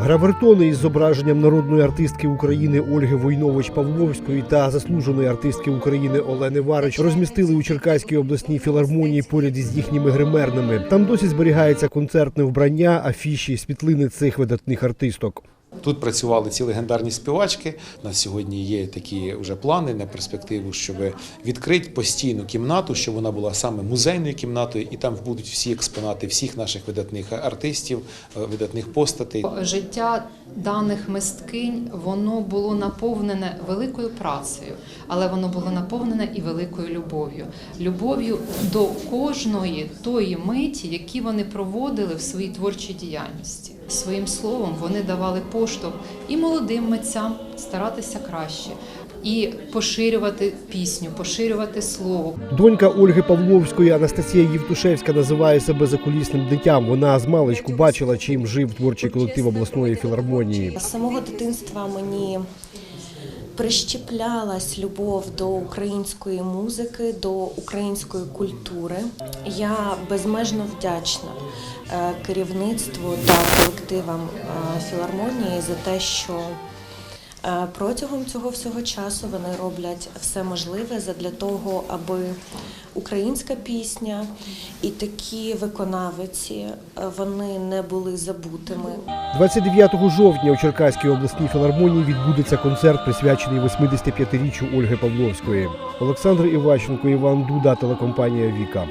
Гравертони із зображенням народної артистки України Ольги Войнович Павловської та заслуженої артистки України Олени Варич розмістили у Черкаській обласній філармонії поряд із їхніми гримерними. Там досі зберігається концертне вбрання, афіші, світлини цих видатних артисток. Тут працювали ці легендарні співачки. У нас сьогодні є такі вже плани на перспективу, щоб відкрити постійну кімнату, щоб вона була саме музейною кімнатою, і там будуть всі експонати всіх наших видатних артистів, е, видатних постатей. Життя даних мисткинь воно було наповнене великою працею, але воно було наповнене і великою любов'ю. Любов'ю до кожної тої миті, які вони проводили в своїй творчій діяльності. Своїм словом вони давали поштовх і молодим митцям старатися краще, і поширювати пісню, поширювати слово. Донька Ольги Павловської Анастасія Євтушевська називає себе закулісним дитям. Вона з маличку бачила, чим жив творчий колектив обласної філармонії. З самого дитинства мені прищеплялась любов до української музики, до української культури. Я безмежно вдячна е, керівництву та колективам е, філармонії за те, що протягом цього всього часу вони роблять все можливе задля того, аби українська пісня і такі виконавиці е, вони не були забутими. 29 жовтня у Черкаській обласній філармонії відбудеться концерт, присвячений 85-річчю Ольги Павловської. Олександр Іващенко, Іван Дуда, телекомпанія Віка.